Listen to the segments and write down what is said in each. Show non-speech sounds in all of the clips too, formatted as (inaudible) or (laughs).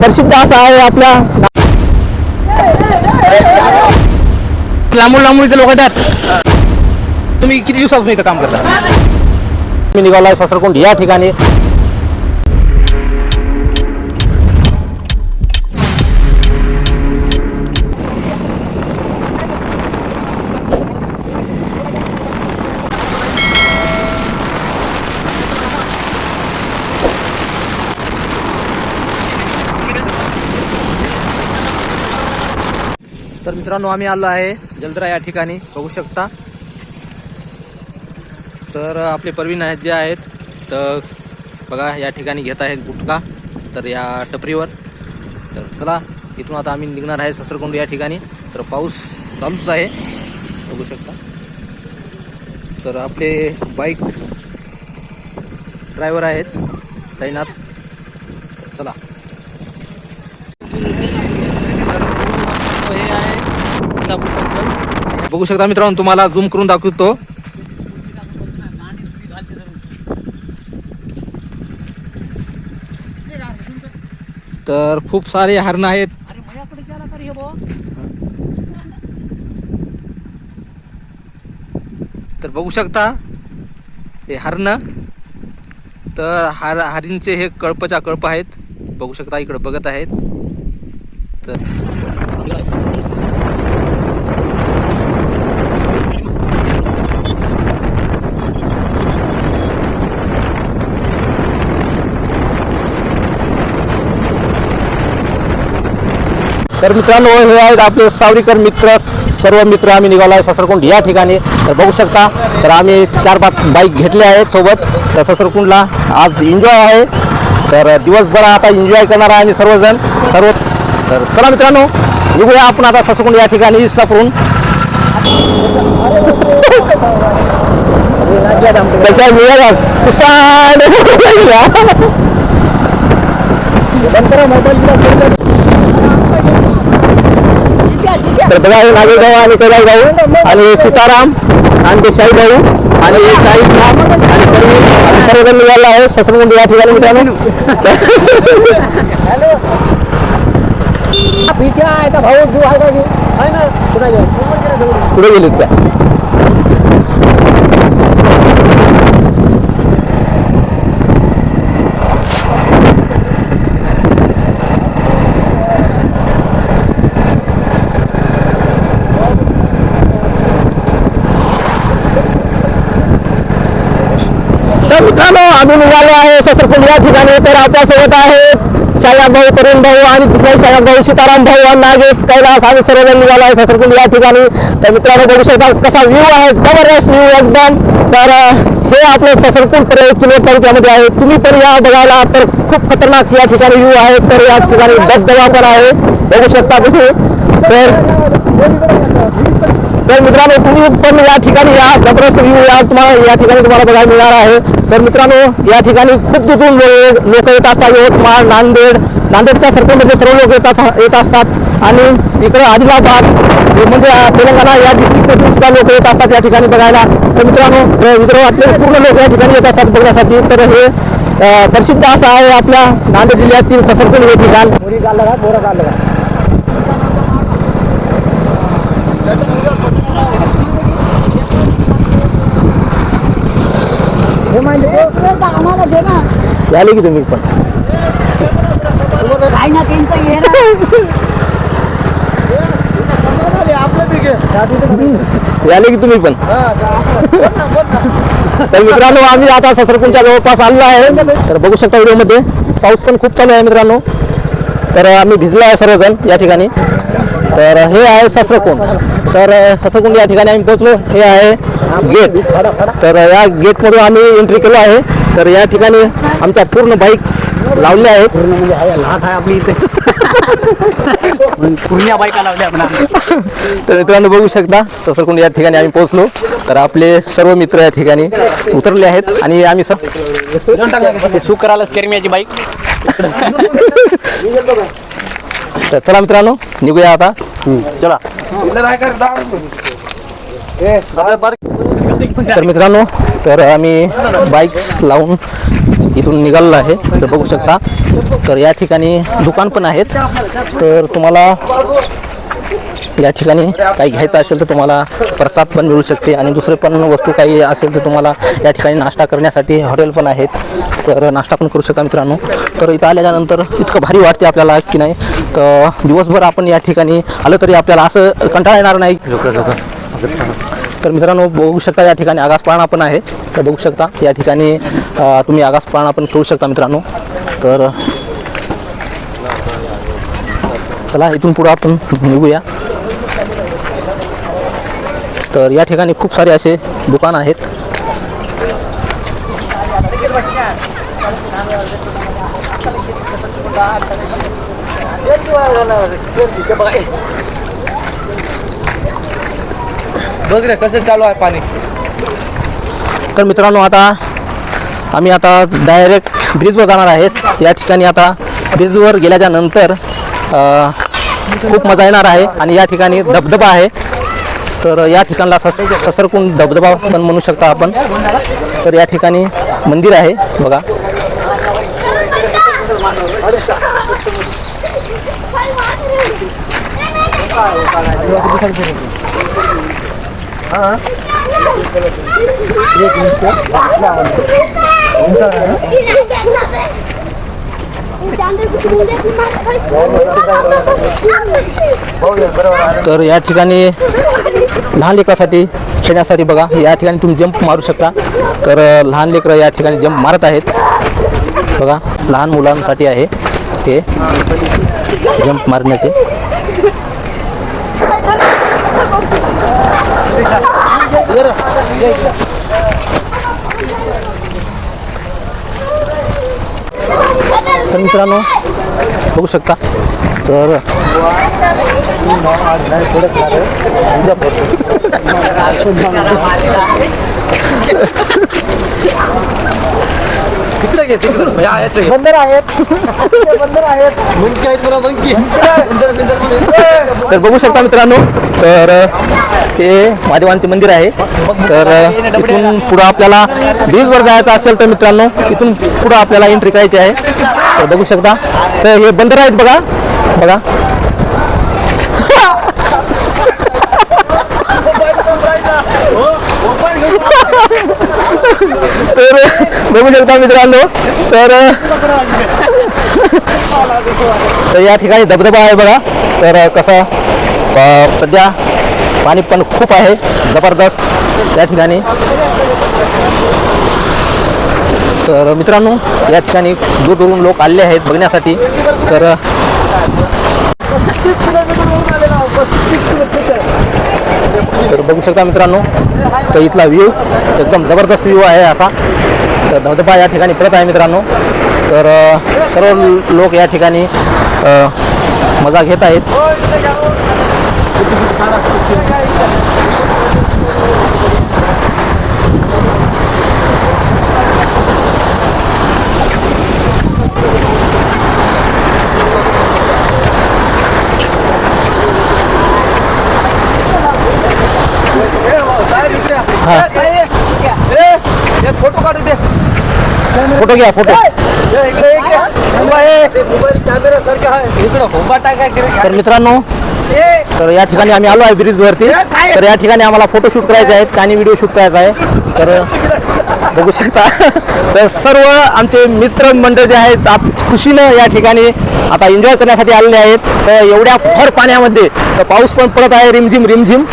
प्रसिद्ध असा आहे आपल्या लांबून लांबून इथे लोक येतात. तुम्ही किती दिवसापासून इथं काम करता? मी निघाला ससरकुंड. या ठिकाणी मित्रांनो आम्ही आलो आहे जलदरा या ठिकाणी. बघू शकता. तर आपले परवीन आहेत जे आहेत तर बघा या ठिकाणी घेत आहेत गुटखा. तर या टपरीवर. तर चला इथून आता आम्ही निघणार आहे ससरकोंड या ठिकाणी. तर पाऊस चालूच आहे. बघू शकता. तर आपले बाईक ड्रायव्हर आहेत साईनाथ तर चला हे आहे इसापूर सर्कल बघू शकता मित्रांनो तुम्हाला झूम करून दाखवतो. तर खूप सारे हरण आहेत. तर बघू शकता हे हरण. तर हार हरींचे हे कळपच्या कळप आहेत. बघू शकता इकडे बघत आहेत. तर तर मित्रांनो हे आहेत आपले सावरीकर मित्र सर्व मित्र आम्ही निघालो आहे ससरकुंड. या ठिकाणी तर बघू शकता तर आम्ही चार पाच बाईक घेतले आहेत सोबत. तर ससरकुंडला आज एन्जॉय आहे. तर दिवसभर आता एन्जॉय करणार आहे आम्ही सर्वजण. सर्व तर चला मित्रांनो निघूया आपण आता ससरकुंड या ठिकाणी इस्लापूरून कशा मिळाला सुशांत तर बघा हे आणि कैलास भाऊ आणि सीताराम आणि ते शाही भाऊ आणि शाही राम आणि सर्वजण निघाला आहे. ससरमुंडी या ठिकाणी मित्रांनो. (laughs) पुढे गेलीत का तर मित्रांनो निघालो आहे. ससरकुंड या ठिकाणी तर आपल्यासोबत आहेत. शाहनाथ भाऊ तरुण भाऊ आणि दुसरे शाहनाथ भाऊ सीताराम भाऊ आणि नागेश कैलास आम्ही सर्वजण निघालो आहे ससरकुंड या ठिकाणी. तर मित्रांनो बघू शकता कसा व्ह्यू आहे. जबरदस्त व्ह्यू एकदम. तर हे आपलं ससरकुंड पर एक किलो तालुक्यामध्ये आहे. तुम्ही तर या बघायला तर खूप खतरनाक या ठिकाणी व्ह्यू आहे. तर या ठिकाणी धबधबा पण आहे. बघू शकता कुठे तर तर मित्रांनो तुम्ही पण या ठिकाणी या. जबरदस्त व्ह्यू या. तुम्हाला या ठिकाणी तुम्हाला बघायला मिळणार आहे. तर मित्रांनो या ठिकाणी खूप दुरून लोक येत असतात. यवतमाळ नांदेड नांदेडच्या सर्कलमध्ये सर्व लोक येतात येत असतात. आणि इकडे आदिलाबाद म्हणजे तेलंगणा या डिस्ट्रिक्टमधून सुद्धा लोक येत असतात या ठिकाणी बघायला. तर मित्रांनो विदर्भातले पूर्ण लोक या ठिकाणी येत असतात बघण्यासाठी. तर हे प्रसिद्ध असं आहे आपल्या नांदेड जिल्ह्यातील ससरकुल हे ठिकाण आम्हाला दे ना झाले की तुम्ही पण. काय ना त्यांचं हे ना. झाले की तुम्ही पण. तर मित्रांनो आम्ही आता ससरकुंडच्या जवळपास आलेलो आहे. तर बघू शकता व्हिडिओमध्ये. पाऊस पण खूप चालू आहे मित्रांनो. तर आम्ही भिजलो आहे सर्वजण या ठिकाणी. तर हे आहे ससरकुंड तर ससरकुंड या ठिकाणी आम्ही पोहोचलो. हे आहे गेट. तर या गेटमधून आम्ही एंट्री केलो आहे. तर या ठिकाणी आमच्या पूर्ण बाईक लावल्या आहेत. बायका लावल्या आपण तर मित्रांनो बघू शकता ससरकुंड या ठिकाणी आम्ही पोहोचलो. तर आपले सर्व मित्र या ठिकाणी उतरले आहेत. आणि आम्ही सब सुख करायला बाईक तर चला मित्रांनो निघूया आता. चला. तर मित्रांनो तर आम्ही बाईक्स लावून इथून निघालेलो आहे. तर बघू शकता तर या ठिकाणी दुकान पण आहेत. तर तुम्हाला या ठिकाणी काही घ्यायचं असेल तर तुम्हाला प्रसाद पण मिळू शकते आणि दुसरे पण वस्तू काही असेल तर तुम्हाला या ठिकाणी नाश्ता करण्यासाठी हॉटेल पण आहेत. तर नाश्ता पण करू शकता मित्रांनो. तर इथं आल्याच्यानंतर इतकं भारी वाटते आपल्याला की नाही? तर दिवसभर आपण या ठिकाणी आलं तरी आपल्याला असं कंटाळा येणार नाही. तर मित्रांनो बघू शकता या ठिकाणी आगास पाळणा पण आहे. तर बघू शकता या ठिकाणी तुम्ही आगास पाळणा पण करू शकता मित्रांनो. तर चला इथून पुढं आपण निघूया. तर या ठिकाणी खूप सारे असे दुकान आहेत. बघ रे कसं चालू आहे पाणी? तर मित्रांनो आता आम्ही आता डायरेक्ट ब्रिजवर जाणार आहेत. या ठिकाणी आता ब्रिजवर गेल्याच्यानंतर खूप मजा येणार आहे आणि या ठिकाणी धबधबा आहे. तर या ठिकाणला सस ससरकुंड धबधबा पण म्हणू शकता आपण. तर या ठिकाणी मंदिर आहे बघा. तर या ठिकाणी लहान लेकरासाठी खेळण्यासाठी बघा या ठिकाणी तुम्ही जंप मारू शकता. तर लहान लेकरं या ठिकाणी जंप मारत आहेत. बघा लहान मुलांसाठी आहे ते जंप मारण्याचे. तर मित्रांनो. बघू शकता. तर तिकडे घे तिकडे. बंदर आहेत. बंदर आहेत. तर बघू शकता मित्रांनो तर हे महादेवांचे मंदिर आहे. तर इथून पुढं आपल्याला ब्रिजवर जायचं असेल तर मित्रांनो इथून पुढं आपल्याला एंट्री करायची आहे. तर बघू शकता. तर हे बंदर आहेत बघा. बघा. तर बघू शकता मित्रांनो. तर तर या ठिकाणी धबधबा आहे बघा. तर कसं सध्या पाणी पण खूप आहे. जबरदस्त त्या ठिकाणी. तर मित्रांनो या ठिकाणी दूरदूरून लोक आले आहेत बघण्यासाठी. तर तर बघू शकता मित्रांनो तर इथला व्ह्यू एकदम जबरदस्त व्ह्यू आहे असा. तर धबधबा या ठिकाणी परत आहे मित्रांनो. तर सर्व लोक या ठिकाणी मजा घेत आहेत. फोटो काढू दे. फोटो घ्या फोटो. तर मित्रांनो तर या ठिकाणी आम्ही आलो आहे ब्रिजवरती तर या ठिकाणी आम्हाला फोटोशूट करायचे आहेत आणि व्हिडिओ शूट करायचा आहे. तर बघू शकता. तर सर्व आमचे मित्र मंडळ जे आहेत आप खुशीनं या ठिकाणी आता एन्जॉय करण्यासाठी आलेले आहेत. तर एवढ्या भर पाण्यामध्ये तर पाऊस पण पडत आहे रिमझिम रिमझिम.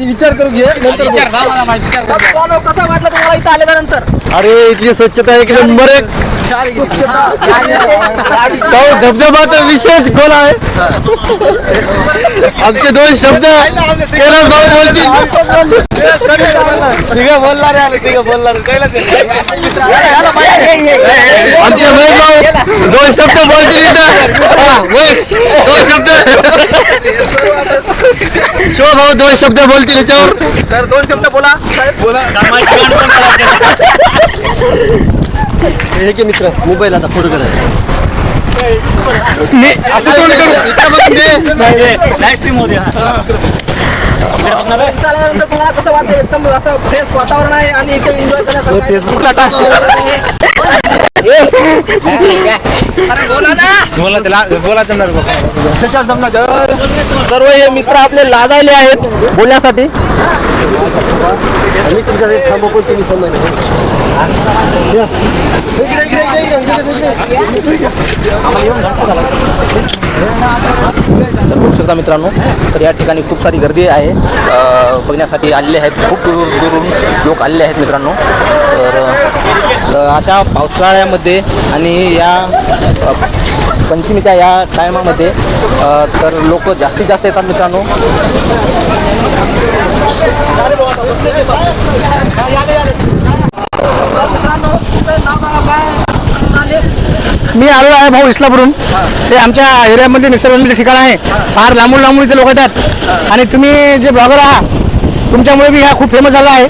विचार करू घे नंतर कसा वाटलं तुम्हाला इथं आल्यानंतर अरे इथली स्वच्छता एकदम बरे तो धबधबा तर विशेष खोल आहे आमचे दोन शब्द कैलास भाऊ बोलतील आमचे महेश भाऊ दोन शब्द बोलतील इथं हा, दोन शब्द शिव भाऊ दोन शब्द बोलतील याच्यावर. तर दोन शब्द बोला. हे की मित्र मोबाईल आता फोटो करायचा इथं आल्यानंतर तुम्हाला कसं वाटतं? एकदम असं फ्रेश वातावरण आहे आणि इथे (laughs) एन्जॉय बोला ना. बोला त्याला बोला जमणार सर्व हे मित्र आपले लाजायले आहेत बोलण्यासाठी. तर बघू शकता मित्रांनो तर या ठिकाणी खूप सारी गर्दी आहे. बघण्यासाठी आलेले आहेत. खूप दूर दूरून लोक आलेले आहेत मित्रांनो. तर अशा पावसाळ्यामध्ये आणि या पंचमीच्या या टायमामध्ये तर लोक जास्तीत जास्त येतात मित्रांनो. मी आलो आहे भाऊ इस्लापूरून ते आमच्या एरियामध्ये निसर्गरम्य ठिकाण आहे फार लांबून लांबून इथे लोक येतात. आणि तुम्ही जे ब्लॉगर आहात तुमच्यामुळे मी हा खूप फेमस झाला आहे.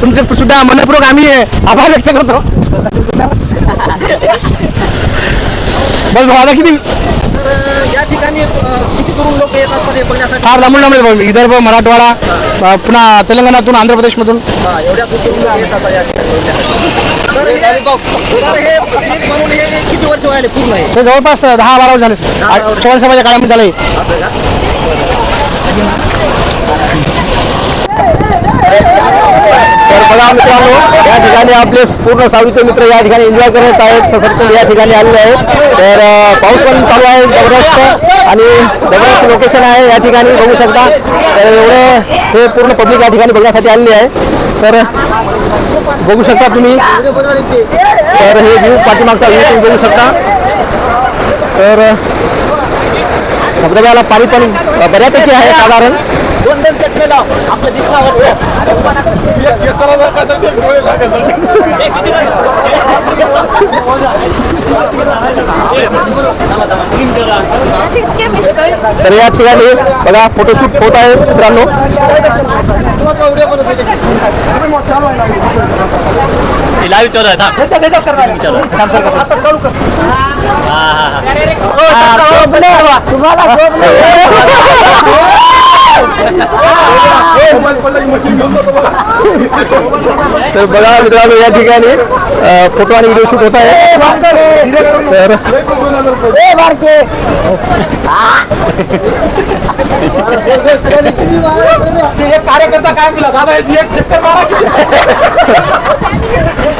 तुमचं सुद्धा मनपूर्वक आम्ही आभार व्यक्त करतो. बस आता किती या ठिकाणी किती करून लोक येत असतात हे बघण्यासाठी? फार लांबून लांबून. विदर्भ मराठवाडा पुन्हा तेलंगणातून आंध्र प्रदेशमधून हा, एवढ्या दूर करून लोक येत असतात या ठिकाणी बघण्यासाठी. तर हे- तर हे पब्लिक म्हणून हे किती वर्ष व्हायले? पूर्ण आहे ते जवळपास दहा बारा वर्ष झाले. चव्हाण साहेबाच्या काळामध्ये झाले तर बघा मित्रांनो. या ठिकाणी आपले पूर्ण सावित्र मित्र या ठिकाणी एन्जॉय करत आहेत. ससरकुंड या ठिकाणी आलेले आहेत. तर पाऊस पण चालू आहे जबरदस्त आणि जबरदस्त लोकेशन आहे या ठिकाणी बघू शकता. तर एवढं हे पूर्ण पब्लिक या ठिकाणी बघण्यासाठी आलेली आहे. तर बघू शकता तुम्ही. तर हे व्ह्यू पाठीमागचा व्ह्यू तुम्ही बघू शकता. तर धबधब्याला पाणी पण बऱ्यापैकी आहे साधारण. दोन दोन लाव आपलं दिसणार तर या ठिकाणी बघा फोटोशूट होत आहे मित्रांनो. लाईव्ह चालू आहे तर बघा मित्रांनो या ठिकाणी फोटो आणि व्हिडिओ शूट होत आहे. तर कार्यकर्ता काय दिला दादा एक चक्कर मारा. (laughs)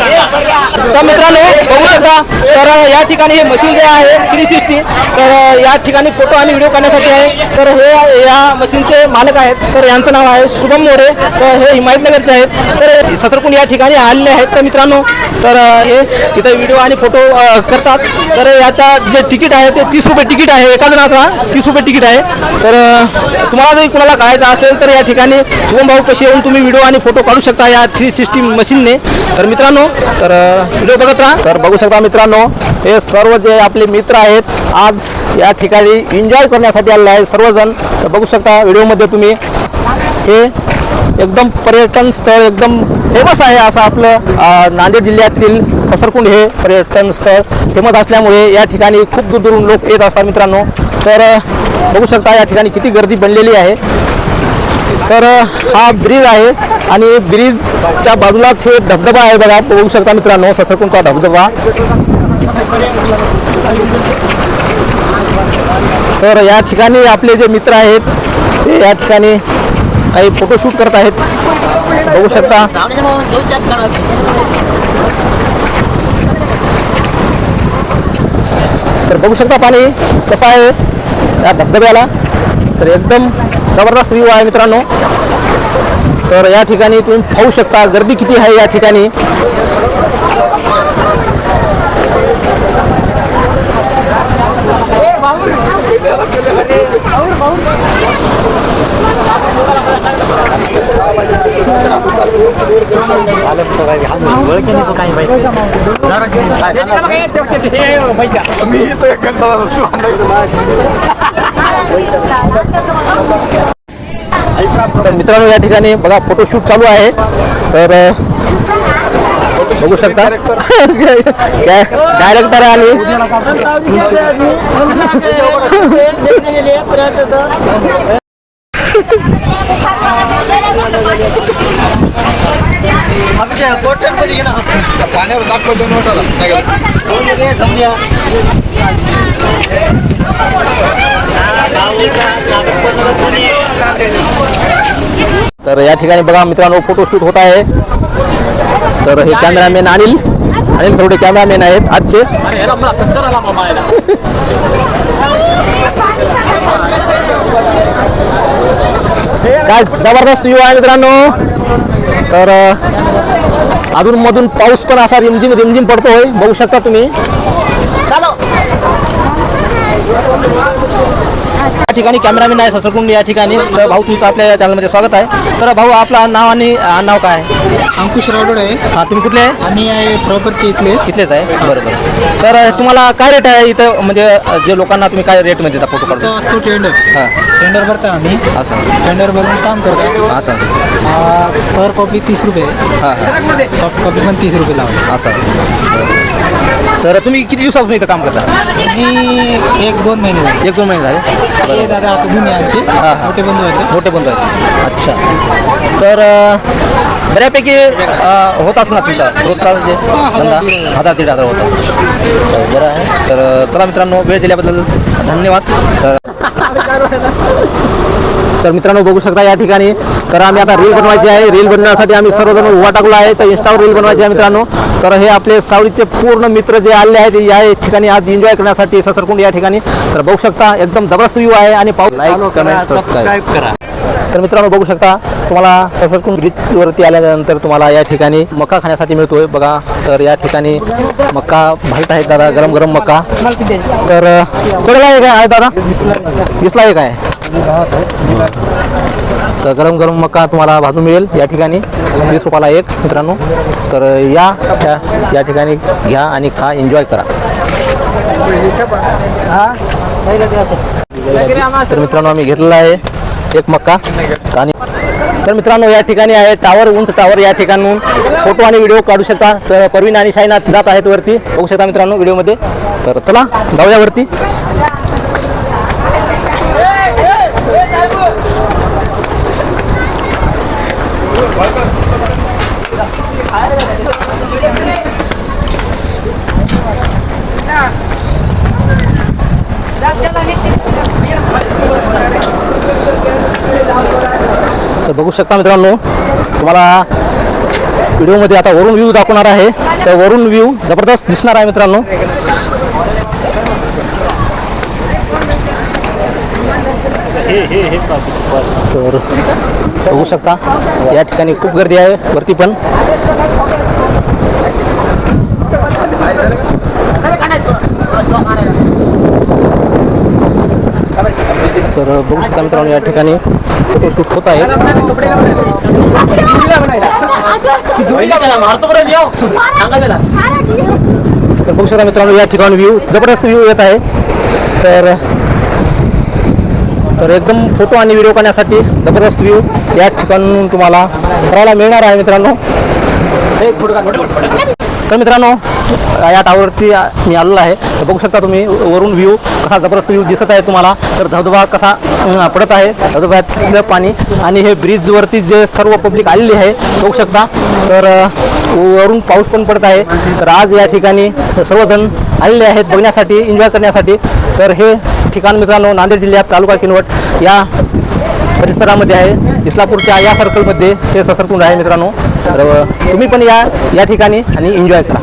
तर मित्रांनो बघू शकता तर या ठिकाणी हे मशीन जे आहे थ्री सिक्स्टी तर या ठिकाणी फोटो आणि व्हिडिओ करण्यासाठी आहे. तर हे या मशीनचे मालक आहेत. तर यांचं नाव आहे शुभम मोरे. तर हे हिमायतनगरचे आहेत. तर ससरकुंड या ठिकाणी आलेले आहेत. तर मित्रांनो तर हे तिथं व्हिडिओ आणि फोटो करतात. तर याचा जे तिकीट आहे ते तीस रुपये तिकीट आहे. एका जणाचा तीस रुपये तिकीट आहे. तर तुम्हाला जर कुणाला काढायचं असेल तर या ठिकाणी शुभम भाऊ कशी येऊन तुम्ही व्हिडिओ आणि फोटो काढू शकता या थ्री सिक्स्टी मशीनने. तर मित्रांनो तर व्हिडिओ बघत राहा. तर बघू शकता मित्रांनो हे सर्व जे आपले मित्र आहेत आज या ठिकाणी एन्जॉय करण्यासाठी आलेले आहेत सर्वजण. तर बघू शकता व्हिडिओमध्ये तुम्ही हे एकदम पर्यटन स्थळ एकदम फेमस आहे असं आपलं नांदेड जिल्ह्यातील ससरकुंड हे पर्यटन स्थळ फेमस असल्यामुळे या ठिकाणी खूप दूर दूरून लोक येत असतात मित्रांनो. तर बघू शकता या ठिकाणी किती गर्दी बनलेली आहे. तर हा ब्रिज आहे आणि ब्रिजच्या बाजूलाच हे धबधबा आहे बघा. बघू शकता मित्रांनो ससरकुंचा धबधबा. तर या ठिकाणी आपले जे मित्र आहेत ते या ठिकाणी काही फोटोशूट करत आहेत. बघू शकता. तर बघू शकता पाणी कसं आहे या धबधब्याला. तर एकदम जबरदस्त व्ह्यू आहे मित्रांनो. तर या ठिकाणी तुम्ही पाहू शकता गर्दी किती आहे या ठिकाणी. तर (laughs) (laughs) मित्रांनो या ठिकाणी बघा फोटोशूट चालू आहे. तर अ, बघू शकता. डायरेक्टर आणि पाण्यावर दाखवतो नोटाला तर या ठिकाणी बघा मित्रांनो फोटोशूट होत आहे. तर हे कॅमेरामॅन अनिल अनिल थोडे कॅमेरामॅन आहेत आजचे. काय जबरदस्त व्ह्यू आहे मित्रांनो. तर अधून मधून पाऊस पण असा रिमझिम रिमझिम पडतोय. बघू शकता तुम्ही. या ठिकाणी कॅमेरामॅन आहे ससरकुंड या ठिकाणी. तर भाऊ तुमचं आपल्या या चॅनलमध्ये स्वागत आहे. तर भाऊ आपलं नाव आणि आ, नाव काय अंकुश राठोड आहे. हां तुम्ही कुठले आहे? आम्ही आहे प्रॉपरचे इथले इथलेच आहे? बरोबर तर तुम्हाला काय रेट आहे इथं? म्हणजे जे लोकांना तुम्ही काय रेटमध्ये देता फोटो तो काढतो असतो टेंडर हां. टेंडर भरता आम्ही. असं. टेंडर भरून काम करतो. असं. पर कॉपी तीस रुपये. हां हां. सॉफ्ट कॉपी पण तीस रुपये लावतो. असं. तर तुम्ही किती दिवसापासून इथं काम करता? मी एक दोन महिने झाले. एक दोन महिने झाले. हे दादा आता जुने आमचे हा. मोठे बंधू होते मोठे बंद आहेत. अच्छा. तर अ, बऱ्यापैकी अ, होत असणार तुमचा रोजचा जे धंदा? हजार. दीड हजार होता. तर बरं आहे. तर अ, चला मित्रांनो वेळ दिल्याबद्दल धन्यवाद. तर तर मित्रांनो बघू शकता या ठिकाणी. तर आम्ही आता रील बनवायची आहे. रील बनवण्यासाठी आम्ही सर्वजण उभा टाकलो आहे. तर इंस्टावर रील बनवायची आहे मित्रांनो. तर हे आपले सावळीचे पूर्ण मित्र जे आले आहेत या ठिकाणी आज एन्जॉय करण्यासाठी ससरकुंड या ठिकाणी. तर बघू शकता एकदम जबरदस्त व्ह्यू आहे आणि पाऊस लाईक कमेंट सबस्क्राईब करा. तर मित्रांनो बघू शकता तुम्हाला ससरकुंड ब्रिजवरती आल्यानंतर तुम्हाला या ठिकाणी मका खाण्यासाठी मिळतोय. बघा तर या ठिकाणी मका भाजत आहेत दादा गरम गरम मका. तर केवढ्याला आहे काय? आहे दादा? वीसला आहे. तर गरम गरम मका तुम्हाला भाजून मिळेल या ठिकाणी. वीस रुपयाला एक मित्रांनो. तर या या- ठिकाणी घ्या आणि खा एन्जॉय करा. तर मित्रांनो आम्ही घेतलेला आहे एक मक्का आणि तर मित्रांनो या ठिकाणी आहे टावर उंच टावर या ठिकाणून. फोटो आणि व्हिडिओ काढू शकता. तर परवीन आणि साईनाथ जात आहेत वरती. बघू शकता मित्रांनो व्हिडिओमध्ये. तर चला जाऊया वरती. बघू शकता मित्रांनो तुम्हाला व्हिडिओमध्ये आता वरून व्ह्यू दाखवणार आहे. तर वरून व्ह्यू जबरदस्त दिसणार आहे मित्रांनो. तर बघू शकता या ठिकाणी खूप गर्दी आहे वरती पण. तर बघू शकता मित्रांनो या ठिकाणी फोटोशूट होत आहे. तर बघू शकता मित्रांनो या ठिकाणी व्ह्यू जबरदस्त व्ह्यू येत आहे. तर तर एकदम फोटो आणि व्हिडिओ करण्यासाठी जबरदस्त व्ह्यू या ठिकाणून तुम्हाला करायला मिळणार आहे मित्रांनो. तर मित्रांनो या टावरवरती मी आलेलो आहे. तर बघू शकता तुम्ही वरून व्ह्यू कसा जबरदस्त व्ह्यू दिसत आहे तुम्हाला. तर धबधबा कसा पडत आहे. धबधब्यातलं पाणी आणि हे ब्रिजवरती जे सर्व पब्लिक आलेली आहे बघू शकता. तर वरून पाऊस पण पडत आहे. तर आज या ठिकाणी सर्वजण आलेले आहेत बघण्यासाठी एन्जॉय करण्यासाठी. तर हे ठिकाण मित्रांनो नांदेड जिल्ह्यात तालुका किनवट या परिसरामध्ये आहे. इस्लापूरच्या या सर्कलमध्ये हे ससरकुंड आहे मित्रांनो. तर तुम्ही पण या या ठिकाणी आणि एन्जॉय करा.